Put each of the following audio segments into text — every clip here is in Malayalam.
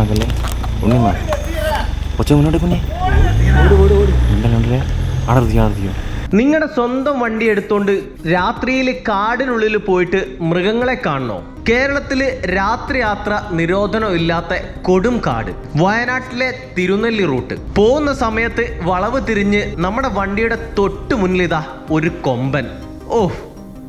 ഒന്നാക്കല്ലേ ഉണ്ണിമാ കൊച്ചു മുന്നോട്ട് കുഞ്ഞേ അവിടെ നിർത്തിയോ നിങ്ങളുടെ സ്വന്തം വണ്ടി എടുത്തോണ്ട് രാത്രിയിൽ കാടിനുള്ളിൽ പോയിട്ട് മൃഗങ്ങളെ കാണണോ? കേരളത്തിൽ രാത്രി യാത്ര നിരോധനം ഇല്ലാത്ത കൊടും കാട്. വയനാട്ടിലെ തിരുനെല്ലി റൂട്ട്. പോകുന്ന സമയത്ത് വളവ് തിരിഞ്ഞ് നമ്മുടെ വണ്ടിയുടെ തൊട്ട് മുന്നിലിതാ ഒരു കൊമ്പൻ. ഓ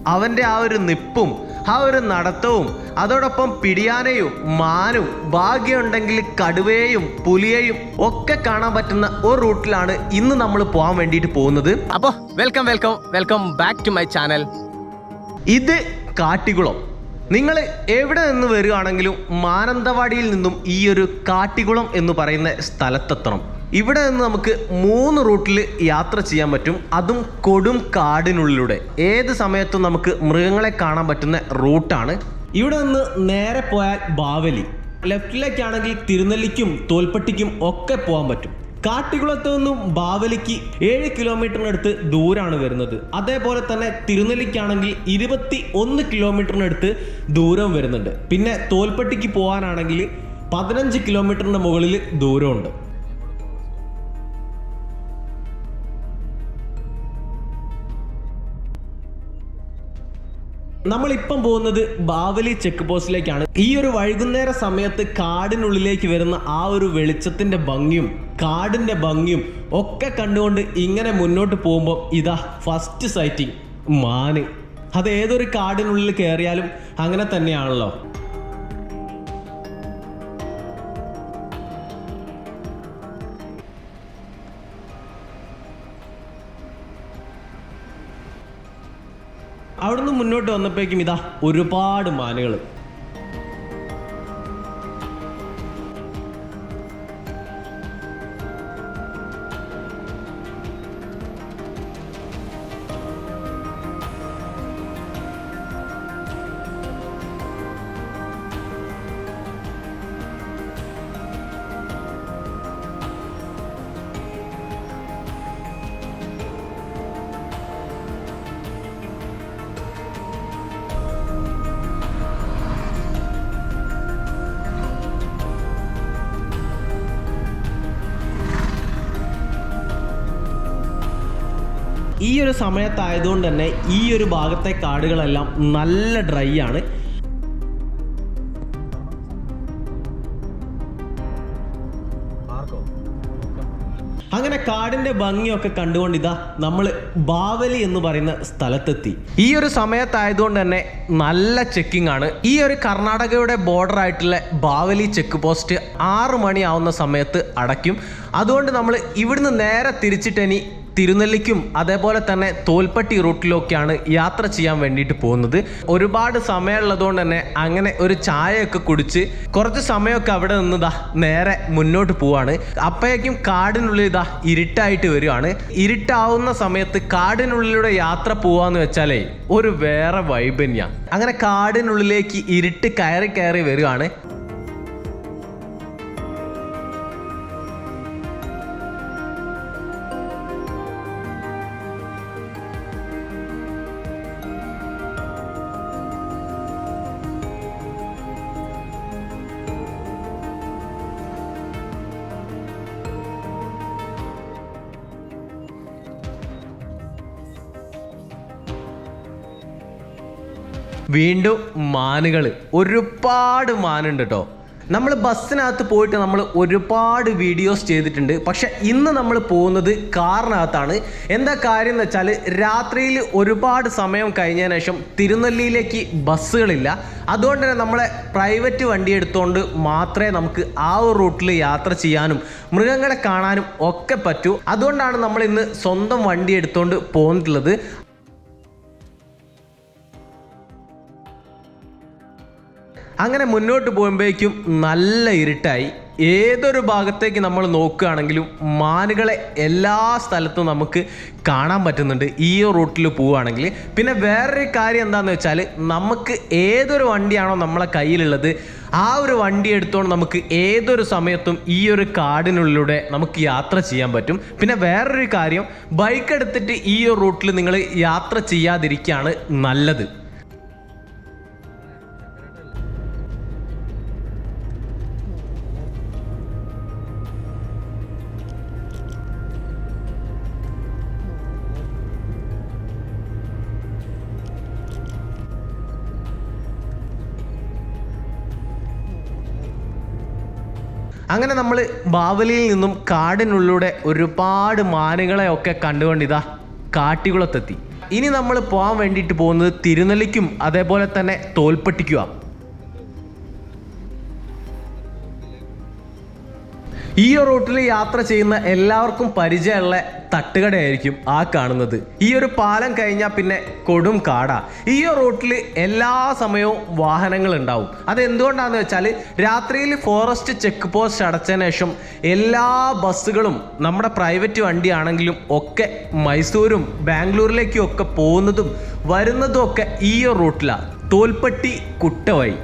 അവന്റെ ആ ഒരു നിപ്പും ആ ഒരു നടത്തവും അതോടൊപ്പം പിടിയാനയും മാനും ഭാഗ്യമുണ്ടെങ്കിൽ കടുവയെയും പുലിയെയും ഒക്കെ കാണാൻ പറ്റുന്ന ഒരു റൂട്ടിലാണ് ഇന്ന് നമ്മൾ പോകാൻ വേണ്ടിയിട്ട് പോകുന്നത്. അപ്പോൾ welcome welcome welcome back to my channel ഇത് കാട്ടിക്കുളം. നിങ്ങൾ എവിടെ നിന്ന് വരികയാണെങ്കിലും മാനന്തവാടിയിൽ നിന്നും ഈ ഒരു കാട്ടിക്കുളം എന്ന് പറയുന്ന സ്ഥലത്തെത്തണം. ഇവിടെ നിന്ന് നമുക്ക് മൂന്ന് റൂട്ടിൽ യാത്ര ചെയ്യാൻ പറ്റും. അതും കൊടും കാടിനുള്ളിലൂടെ. ഏത് സമയത്തും നമുക്ക് മൃഗങ്ങളെ കാണാൻ പറ്റുന്ന റൂട്ടാണ്. ഇവിടെ നിന്ന് നേരെ പോയാൽ ബാവലി. ലെഫ്റ്റിലേക്കാണെങ്കിൽ തിരുനെല്ലിക്കും തോൽപ്പട്ടിക്കും ഒക്കെ പോകാൻ പറ്റും. കാട്ടിക്കുളത്ത് നിന്നും ബാവലിക്ക് ഏഴ് കിലോമീറ്ററിനടുത്ത് ദൂരാണ് വരുന്നത്. അതേപോലെ തന്നെ തിരുനെല്ലിക്കാണെങ്കിൽ ഇരുപത്തി ഒന്ന് കിലോമീറ്ററിനടുത്ത് ദൂരം വരുന്നുണ്ട്. പിന്നെ തോൽപ്പട്ടിക്ക് പോകാനാണെങ്കിൽ പതിനഞ്ച് കിലോമീറ്ററിന്റെ മുകളിൽ ദൂരമുണ്ട്. നമ്മളിപ്പം പോകുന്നത് ബാവലി ചെക്ക് പോസ്റ്റിലേക്കാണ് ഈ ഒരു വൈകുന്നേര സമയത്ത് കാടിനുള്ളിലേക്ക് വരുന്ന ആ ഒരു വെളിച്ചത്തിന്റെ ഭംഗിയും കാടിന്റെ ഭംഗിയും ഒക്കെ കണ്ടുകൊണ്ട് ഇങ്ങനെ മുന്നോട്ട് പോകുമ്പോൾ ഇതാ ഫസ്റ്റ് സൈറ്റിംഗ് മാന്. അത് ഏതൊരു കാടിനുള്ളിൽ കയറിയാലും അങ്ങനെ തന്നെയാണല്ലോ. മുന്നോട്ട് വന്നപ്പോഴേക്കും ഇതാ ഒരുപാട് മാനുകൾ ഒരു സമയത്തായതുകൊണ്ട് തന്നെ ഈ ഒരു ഭാഗത്തെ കാടുകളെല്ലാം നല്ല ഡ്രൈ ആണ്. അങ്ങനെ കാടിന്റെ ഭംഗിയൊക്കെ കണ്ടുകൊണ്ട് ഇതാ നമ്മൾ ബാവലി എന്ന് പറയുന്ന സ്ഥലത്തെത്തി. ഈ ഒരു സമയത്തായതുകൊണ്ട് തന്നെ നല്ല ചെക്കിംഗ് ആണ്. ഈ ഒരു കർണാടകയുടെ ബോർഡർ ആയിട്ടുള്ള ബാവലി ചെക്ക് പോസ്റ്റ് ആറു മണിയാവുന്ന സമയത്ത് അടയ്ക്കും. അതുകൊണ്ട് നമ്മൾ ഇവിടുന്ന് നേരെ തിരിച്ചിട്ട് ഇനി തിരുനെല്ലിക്കും അതേപോലെ തന്നെ തോൽപ്പട്ടി റൂട്ടിലൊക്കെയാണ് യാത്ര ചെയ്യാൻ വേണ്ടിയിട്ട് പോകുന്നത്. ഒരുപാട് സമയമുള്ളതുകൊണ്ട് തന്നെ അങ്ങനെ ഒരു ചായയൊക്കെ കുടിച്ച് കുറച്ച് സമയമൊക്കെ അവിടെ നിന്നിതാ നേരെ മുന്നോട്ട് പോവാണ്. അപ്പോഴേക്കും കാടിനുള്ളിൽ ഇതാ ഇരുട്ടായിട്ട് വരികയാണ്. ഇരുട്ടാവുന്ന സമയത്ത് കാടിനുള്ളിലൂടെ യാത്ര പോവാന്ന് വെച്ചാലേ ഒരു വേറെ വൈബന്യ അങ്ങനെ കാടിനുള്ളിലേക്ക് ഇരുട്ട് കയറി കയറി വരികയാണ്. വീണ്ടും മാനുകൾ ഒരുപാട് മാനുണ്ട് കേട്ടോ നമ്മൾ ബസ്സിനകത്ത് പോയിട്ട് നമ്മൾ ഒരുപാട് വീഡിയോസ് ചെയ്തിട്ടുണ്ട്. പക്ഷെ ഇന്ന് നമ്മൾ പോകുന്നത് കാറിനകത്താണ്. എന്താ കാര്യം എന്ന് വെച്ചാൽ രാത്രിയിൽ ഒരുപാട് സമയം കഴിഞ്ഞതിന് ശേഷം തിരുനെല്ലിയിലേക്ക് ബസ്സുകളില്ല. അതുകൊണ്ട് തന്നെ നമ്മളെ പ്രൈവറ്റ് വണ്ടി എടുത്തുകൊണ്ട് മാത്രമേ നമുക്ക് ആ ഒരു റൂട്ടിൽ യാത്ര ചെയ്യാനും മൃഗങ്ങളെ കാണാനും ഒക്കെ പറ്റൂ. അതുകൊണ്ടാണ് നമ്മൾ ഇന്ന് സ്വന്തം വണ്ടി എടുത്തുകൊണ്ട് പോന്നിട്ടുള്ളത്. അങ്ങനെ മുന്നോട്ട് പോകുമ്പോഴേക്കും നല്ല ഇരുട്ടായി. ഏതൊരു ഭാഗത്തേക്ക് നമ്മൾ നോക്കുകയാണെങ്കിലും മാനുകളെ എല്ലാ സ്ഥലത്തും നമുക്ക് കാണാൻ പറ്റുന്നുണ്ട് ഈ റൂട്ടിൽ പോവുകയാണെങ്കിൽ. പിന്നെ വേറൊരു കാര്യം എന്താണെന്ന് വെച്ചാൽ നമുക്ക് ഏതൊരു വണ്ടിയാണോ നമ്മളെ കയ്യിലുള്ളത് ആ ഒരു വണ്ടി എടുത്തുകൊണ്ട് നമുക്ക് ഏതൊരു സമയത്തും ഈ ഒരു കാടിനുള്ളിലൂടെ നമുക്ക് യാത്ര ചെയ്യാൻ പറ്റും. പിന്നെ വേറൊരു കാര്യം ബൈക്ക് എടുത്തിട്ട് ഈ ഒരു റൂട്ടിൽ നിങ്ങൾ യാത്ര ചെയ്യാതിരിക്കുകയാണ് നല്ലത്. അങ്ങനെ നമ്മൾ ബാവലിയിൽ നിന്നും കാടിനുള്ളിലൂടെ ഒരുപാട് മാനുകളെ ഒക്കെ കണ്ടുകൊണ്ട് ഇതാ കാട്ടികുളത്തെത്തി. ഇനി നമ്മൾ പോകാൻ വേണ്ടിയിട്ട് പോകുന്നത് തിരുനെല്ലിക്കും അതേപോലെ തന്നെ തോൽപ്പെട്ടിക്കുമാണ് ഈ റൂട്ടിൽ യാത്ര ചെയ്യുന്ന എല്ലാവർക്കും പരിചയമുള്ള തട്ടുകടയായിരിക്കും ആ കാണുന്നത്. ഈ ഒരു പാലം കഴിഞ്ഞാൽ പിന്നെ കൊടും കാടാ. ഈ റൂട്ടിൽ എല്ലാ സമയവും വാഹനങ്ങൾ ഉണ്ടാവും. അത് എന്തുകൊണ്ടാന്ന് വെച്ചാൽ രാത്രിയിൽ ഫോറസ്റ്റ് ചെക്ക് പോസ്റ്റ് അടച്ചതിന് ശേഷം എല്ലാ ബസ്സുകളും നമ്മുടെ പ്രൈവറ്റ് വണ്ടിയാണെങ്കിലും ഒക്കെ മൈസൂരും ബാംഗ്ലൂരിലേക്കും ഒക്കെ പോകുന്നതും വരുന്നതും ഒക്കെ ഈ റൂട്ടിലാണ് തോൽപ്പെട്ടി കുട്ടവായി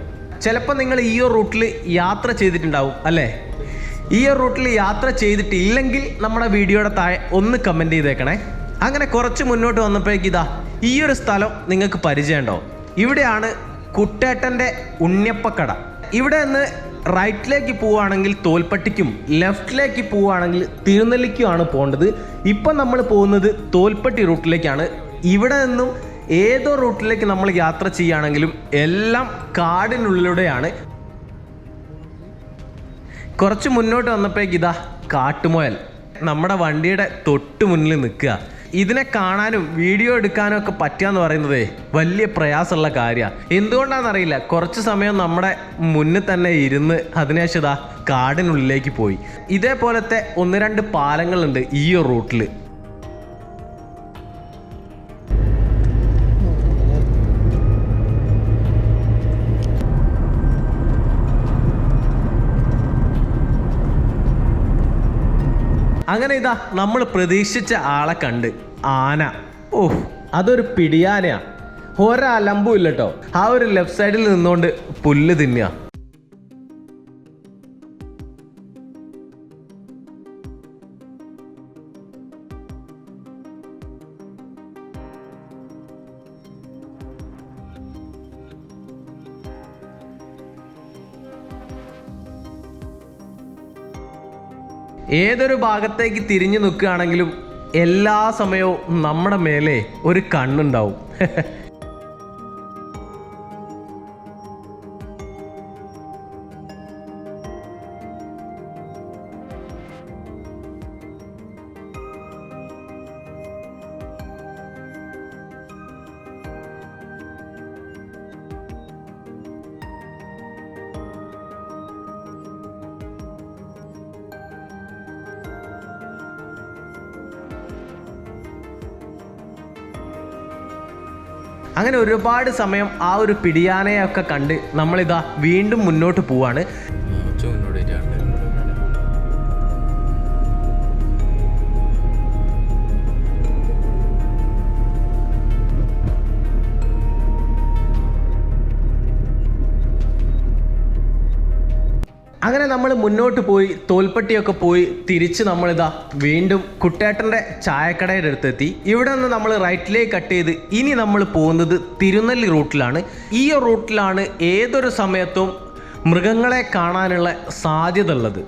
ചിലപ്പോൾ നിങ്ങൾ ഈ റൂട്ടിൽ യാത്ര ചെയ്തിട്ടുണ്ടാവും അല്ലേ? ഈ ഒരു റൂട്ടിൽ യാത്ര ചെയ്തിട്ടില്ലെങ്കിൽ നമ്മുടെ വീഡിയോയുടെ താഴെ ഒന്ന് കമന്റ് ചെയ്തേക്കണേ. അങ്ങനെ കുറച്ച് മുന്നോട്ട് വന്നപ്പോഴേക്ക് ഇതാ ഈ ഒരു സ്ഥലം നിങ്ങൾക്ക് പരിചയമുണ്ടോ? ഇവിടെയാണ് കുട്ടേട്ടന്റെ ഉണ്ണിയപ്പക്കട. ഇവിടെ നിന്ന് റൈറ്റിലേക്ക് പോവുകയാണെങ്കിൽ തോൽപ്പട്ടിക്കും ലെഫ്റ്റിലേക്ക് പോവുകയാണെങ്കിൽ തിരുനെല്ലിക്കുമാണ് പോകേണ്ടത്. ഇപ്പം നമ്മൾ പോകുന്നത് തോൽപ്പട്ടി റൂട്ടിലേക്കാണ് ഇവിടെ നിന്നും ഏതോ റൂട്ടിലേക്ക് നമ്മൾ യാത്ര ചെയ്യുകയാണെങ്കിലും എല്ലാം കാടിനുള്ളിലൂടെയാണ്. കുറച്ച് മുന്നോട്ട് വന്നപ്പോഴേക്ക് ഇതാ കാട്ടുമുയൽ. നമ്മുടെ വണ്ടിയുടെ തൊട്ട് മുന്നിൽ നിൽക്കുക. ഇതിനെ കാണാനും വീഡിയോ എടുക്കാനും ഒക്കെ പറ്റുക എന്ന് പറയുന്നത് വലിയ പ്രയാസമുള്ള കാര്യമാണ്. എന്തുകൊണ്ടാണെന്നറിയില്ല കുറച്ച് സമയം നമ്മുടെ മുന്നിൽ തന്നെ ഇരുന്ന് അതിനുശേഷം ഇതാ കാടിനുള്ളിലേക്ക് പോയി. ഇതേപോലത്തെ ഒന്ന് രണ്ട് പാലങ്ങളുണ്ട് ഈ റൂട്ടിൽ അങ്ങനെ ഇതാ നമ്മൾ പ്രതീക്ഷിച്ച ആളെ കണ്ട്. ആന. ഓഹ് അതൊരു പിടിയാനയാ. ഒരലമ്പും ഇല്ല കേട്ടോ ആ ഒരു ലെഫ്റ്റ് സൈഡിൽ നിന്നുകൊണ്ട് പുല്ല് തിന്നുക. ഏതൊരു ഭാഗത്തേക്ക് തിരിഞ്ഞു നിൽക്കുകയാണെങ്കിലും എല്ലാ സമയവും നമ്മുടെ മേലെ ഒരു കണ്ണുണ്ടാവും. അങ്ങനെ ഒരുപാട് സമയം ആ ഒരു പിടിയാനയൊക്കെ കണ്ട് നമ്മളിതാ വീണ്ടും മുന്നോട്ട് പോവാണ്. അങ്ങനെ നമ്മൾ മുന്നോട്ട് പോയി തോൽപ്പട്ടിയൊക്കെ പോയി തിരിച്ച് നമ്മളിതാ വീണ്ടും കുട്ടേട്ടന്റെ ചായക്കടയുടെ അടുത്തെത്തി ഇവിടെ നിന്ന് നമ്മൾ റൈറ്റിലേക്ക് കട്ട് ചെയ്ത് ഇനി നമ്മൾ പോകുന്നത് തിരുനെല്ലി റൂട്ടിലാണ്. ഈ റൂട്ടിലാണ് ഏതൊരു സമയത്തും മൃഗങ്ങളെ കാണാനുള്ള സാധ്യത ഉള്ളത്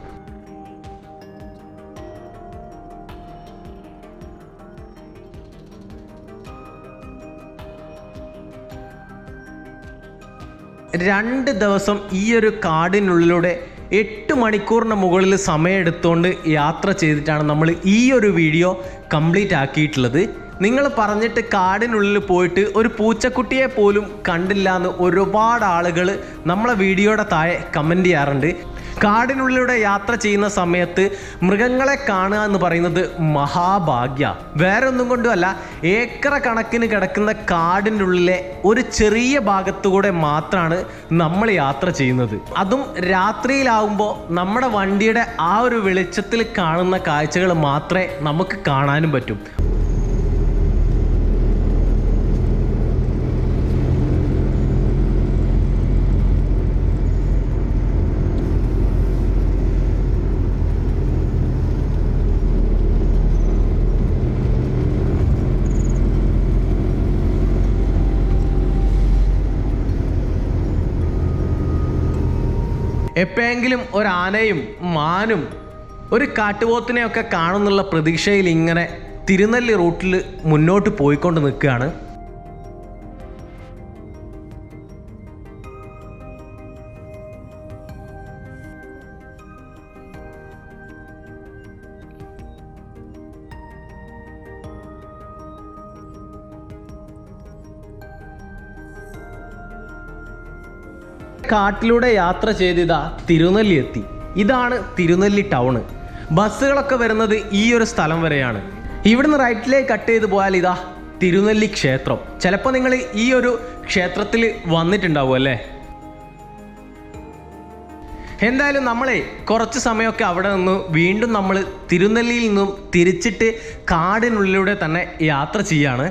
രണ്ട് ദിവസം ഈ ഒരു കാടിനുള്ളിലൂടെ എട്ട് മണിക്കൂറിന് മുകളിൽ സമയമെടുത്തുകൊണ്ട് യാത്ര ചെയ്തിട്ടാണ് നമ്മൾ ഈ ഒരു വീഡിയോ കംപ്ലീറ്റ് ആക്കിയിട്ടുള്ളത്. നിങ്ങൾ പറഞ്ഞിട്ട് കാടിനുള്ളിൽ പോയിട്ട് ഒരു പൂച്ചക്കുട്ടിയെ പോലും കണ്ടില്ല എന്ന് ഒരുപാട് ആളുകൾ നമ്മളെ വീഡിയോയുടെ താഴെ കമന്റ് ചെയ്യാറുണ്ട്. കാടിനുള്ളിലൂടെ യാത്ര ചെയ്യുന്ന സമയത്ത് മൃഗങ്ങളെ കാണുക എന്ന് പറയുന്നത് മഹാഭാഗ്യ. വേറെ ഒന്നും കൊണ്ടുമല്ല ഏക്കറ കണക്കിന് കിടക്കുന്ന കാടിന്റെ ഉള്ളിലെ ഒരു ചെറിയ ഭാഗത്തുകൂടെ മാത്രമാണ് നമ്മൾ യാത്ര ചെയ്യുന്നത്. അതും രാത്രിയിലാവുമ്പോൾ നമ്മുടെ വണ്ടിയുടെ ആ ഒരു വെളിച്ചത്തിൽ കാണുന്ന കാഴ്ചകൾ മാത്രമേ നമുക്ക് കാണാനും പറ്റും. എപ്പോഴെങ്കിലും ഒരാനയും മാനും ഒരു കാട്ടുപോത്തിനെയൊക്കെ കാണുന്നുള്ള പ്രതീക്ഷയിൽ ഇങ്ങനെ തിരുനെല്ലി റൂട്ടിൽ മുന്നോട്ട് പോയിക്കൊണ്ട് നിൽക്കുകയാണ് കാട്ടിലൂടെ യാത്ര ചെയ്തിതാ തിരുനെല്ലി എത്തി. ഇതാണ് തിരുനെല്ലി ടൗണ് ബസ്സുകളൊക്കെ വരുന്നത് ഈ ഒരു സ്ഥലം വരെയാണ്. ഇവിടുന്ന് റൈറ്റിലേക്ക് കട്ട് ചെയ്ത് പോയാൽ ഇതാ തിരുനെല്ലി ക്ഷേത്രം. ചിലപ്പോൾ നിങ്ങൾ ഈ ഒരു ക്ഷേത്രത്തിൽ വന്നിട്ടുണ്ടാവും അല്ലേ? എന്തായാലും നമ്മളെ കുറച്ച് സമയമൊക്കെ അവിടെ നിന്ന് വീണ്ടും നമ്മൾ തിരുനെല്ലിയിൽ നിന്നും തിരിച്ചിട്ട് കാടിനുള്ളിലൂടെ തന്നെ യാത്ര ചെയ്യാണ്.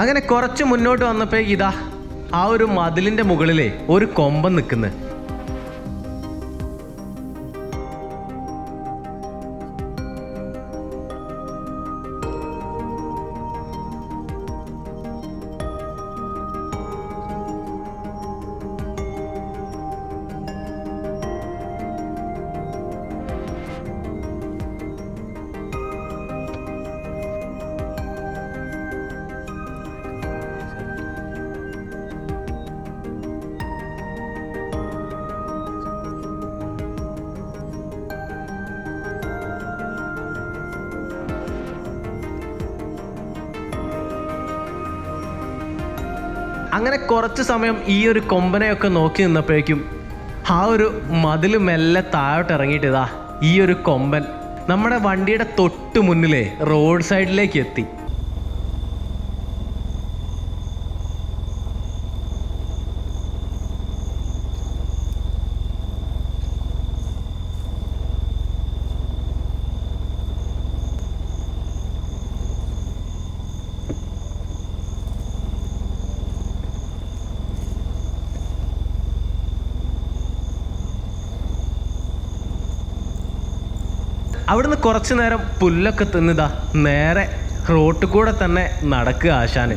അങ്ങനെ കുറച്ച് മുന്നോട്ട് വന്നപ്പോൾ ഇതാ ആ ഒരു മതിലിന്റെ മുകളിലെ ഒരു കൊമ്പൻ നിൽക്കുന്നത് അങ്ങനെ കുറച്ച് സമയം ഈ ഒരു കൊമ്പനെയൊക്കെ നോക്കി നിന്നപ്പോഴേക്കും ആ ഒരു മതിൽ മെല്ലെ താഴോട്ട് ഇറങ്ങിയിട്ട് ഇതാ ഈ ഒരു കൊമ്പൻ നമ്മുടെ വണ്ടിയുടെ തൊട്ട് മുന്നിലേ റോഡ് സൈഡിലേക്ക് എത്തി. അവിടുന്ന് കുറച്ചു നേരം പുല്ലൊക്കെ തിന്നിതാ. നേരെ റോട്ടിൽ കൂടെ തന്നെ നടക്കുക ആശാന്.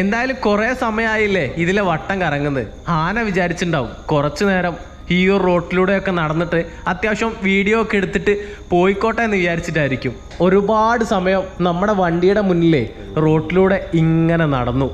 എന്തായാലും കുറേ സമയമായില്ലേ ഇതിലെ വട്ടം കറങ്ങുന്നത്. ആന വിചാരിച്ചിട്ടുണ്ടാവും കുറച്ചു നേരം ഈ ഒരു റോട്ടിലൂടെയൊക്കെ നടന്നിട്ട് അത്യാവശ്യം വീഡിയോ ഒക്കെ എടുത്തിട്ട് പോയിക്കോട്ടെ എന്ന് വിചാരിച്ചിട്ടായിരിക്കും. ഒരുപാട് സമയം നമ്മുടെ വണ്ടിയുടെ മുന്നിലേ റോട്ടിലൂടെ ഇങ്ങനെ നടന്നു.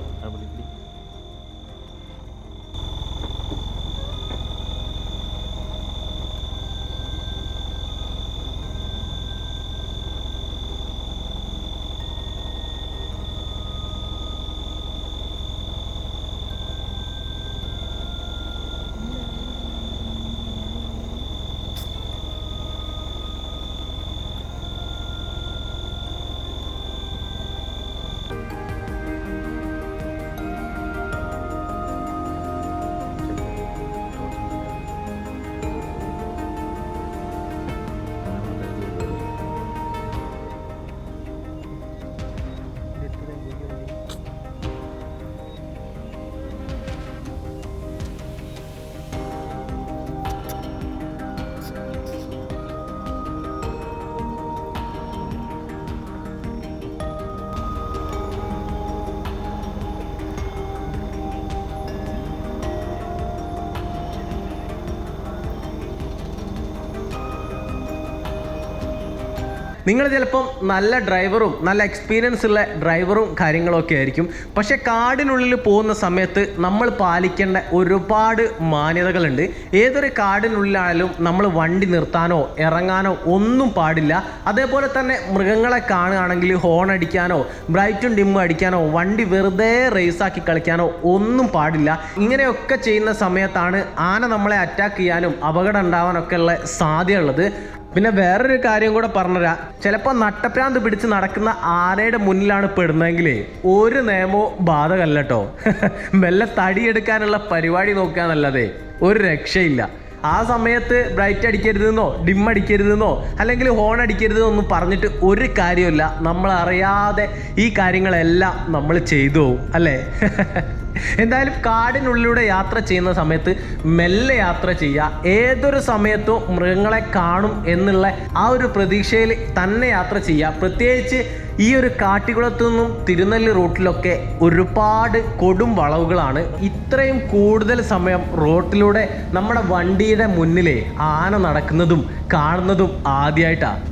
നിങ്ങൾ ചിലപ്പം നല്ല ഡ്രൈവറും നല്ല എക്സ്പീരിയൻസ് ഉള്ള ഡ്രൈവറും കാര്യങ്ങളൊക്കെ ആയിരിക്കും. പക്ഷെ കാടിനുള്ളിൽ പോകുന്ന സമയത്ത് നമ്മൾ പാലിക്കേണ്ട ഒരുപാട് മാന്യതകളുണ്ട്. ഏതൊരു കാടിനുള്ളിലായാലും നമ്മൾ വണ്ടി നിർത്താനോ ഇറങ്ങാനോ ഒന്നും പാടില്ല. അതേപോലെ തന്നെ മൃഗങ്ങളെ കാണുകയാണെങ്കിൽ ഹോൺ അടിക്കാനോ ബ്രൈറ്റും ഡിമ്മും അടിക്കാനോ വണ്ടി വെറുതെ റേസാക്കി കളിക്കാനോ ഒന്നും പാടില്ല. ഇങ്ങനെയൊക്കെ ചെയ്യുന്ന സമയത്താണ് ആന നമ്മളെ അറ്റാക്ക് ചെയ്യാനും അപകടം ഉണ്ടാവാനൊക്കെ ഉള്ള സാധ്യതയുള്ളത്. പിന്നെ വേറൊരു കാര്യം കൂടെ പറഞ്ഞുതരാം ചിലപ്പോൾ നട്ടപ്രാന്ത് പിടിച്ച് നടക്കുന്ന ആനയുടെ മുന്നിലാണ് പെടുന്നതെങ്കിലേ ഒരു നിയമോ ബാധകല്ല കേട്ടോ മെല്ലെ തടിയെടുക്കാനുള്ള പരിപാടി നോക്കാന്നല്ലാതെ ഒരു രക്ഷയില്ല. ആ സമയത്ത് ബ്രൈറ്റ് അടിക്കരുതെന്നോ ഡിം അടിക്കരുതെന്നോ അല്ലെങ്കിൽ ഹോൺ അടിക്കരുതെന്നോ ഒന്നും പറഞ്ഞിട്ട് ഒരു കാര്യമില്ല നമ്മൾ അറിയാതെ ഈ കാര്യങ്ങളെല്ലാം നമ്മൾ ചെയ്തു അല്ലേ? എന്തായാലും കാടിനുള്ളിലൂടെ യാത്ര ചെയ്യുന്ന സമയത്ത് മെല്ലെ യാത്ര ചെയ്യുക. ഏതൊരു സമയത്തും മൃഗങ്ങളെ കാണും എന്നുള്ള ആ ഒരു പ്രതീക്ഷയിൽ തന്നെ യാത്ര ചെയ്യുക. പ്രത്യേകിച്ച് ഈ ഒരു കാട്ടിക്കുളത്തു നിന്നും തിരുനെല്ലി റൂട്ടിലൊക്കെ ഒരുപാട് കൊടും വളവുകളാണ്. ഇത്രയും കൂടുതൽ സമയം റോട്ടിലൂടെ നമ്മുടെ വണ്ടിയുടെ മുന്നിലെ ആന നടക്കുന്നതും കാണുന്നതും ആദ്യമായിട്ടാണ്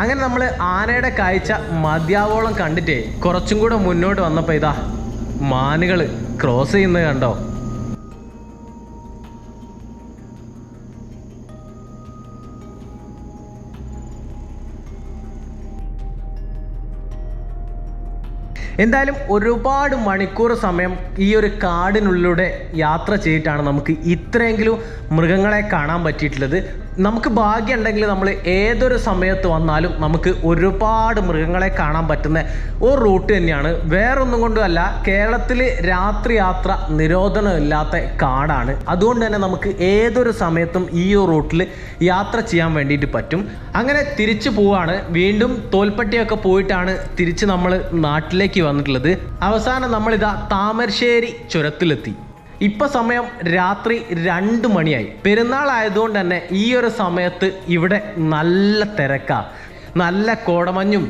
അങ്ങനെ നമ്മൾ ആനയുടെ കാഴ്ച മതിയാവോളം കണ്ടിട്ടേ കുറച്ചും കൂടെ മുന്നോട്ട് വന്നപ്പോൾ ഇതാ മാനുകൾ ക്രോസ് ചെയ്യുന്നത് കണ്ടോ? എന്തായാലും ഒരുപാട് മണിക്കൂർ സമയം ഈ ഒരു കാടിനുള്ളിലൂടെ യാത്ര ചെയ്തിട്ടാണ് നമുക്ക് ഇത്രയെങ്കിലും മൃഗങ്ങളെ കാണാൻ പറ്റിയിട്ടുള്ളത്. നമുക്ക് ഭാഗ്യം ഉണ്ടെങ്കിൽ നമ്മൾ ഏതൊരു സമയത്ത് വന്നാലും നമുക്ക് ഒരുപാട് മൃഗങ്ങളെ കാണാൻ പറ്റുന്ന ഒരു റൂട്ട് തന്നെയാണ്. വേറൊന്നും കൊണ്ടുമല്ല കേരളത്തിൽ രാത്രി യാത്ര നിരോധനമില്ലാത്ത കാടാണ്. അതുകൊണ്ട് തന്നെ നമുക്ക് ഏതൊരു സമയത്തും ഈ ഒരു റൂട്ടിൽ യാത്ര ചെയ്യാൻ വേണ്ടിയിട്ട് പറ്റും. അങ്ങനെ തിരിച്ചു പോവാണ്. വീണ്ടും തോൽപ്പട്ടിയൊക്കെ പോയിട്ടാണ് തിരിച്ച് നമ്മൾ നാട്ടിലേക്ക് വന്നിട്ടുള്ളത്. അവസാനം നമ്മളിതാ താമരശ്ശേരി ചുരത്തിലെത്തി. ഇപ്പൊ സമയം രാത്രി രണ്ട് മണിയായി. പെരുന്നാൾ ആയതുകൊണ്ട് തന്നെ ഈ ഒരു സമയത്ത് ഇവിടെ നല്ല തിരക്കാ. നല്ല കോടമഞ്ഞും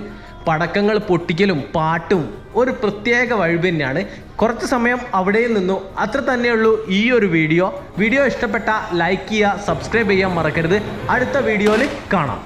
പടക്കങ്ങൾ പൊട്ടിക്കലും പാട്ടും ഒരു പ്രത്യേക വഴിവ് തന്നെയാണ്. കുറച്ച് സമയം അവിടെ നിന്നു. അത്ര തന്നെയുള്ളൂ ഈ ഒരു വീഡിയോ. വീഡിയോ ഇഷ്ടപ്പെട്ട ലൈക്ക് ചെയ്യുക സബ്സ്ക്രൈബ് ചെയ്യാൻ മറക്കരുത്. അടുത്ത വീഡിയോയിൽ കാണാം.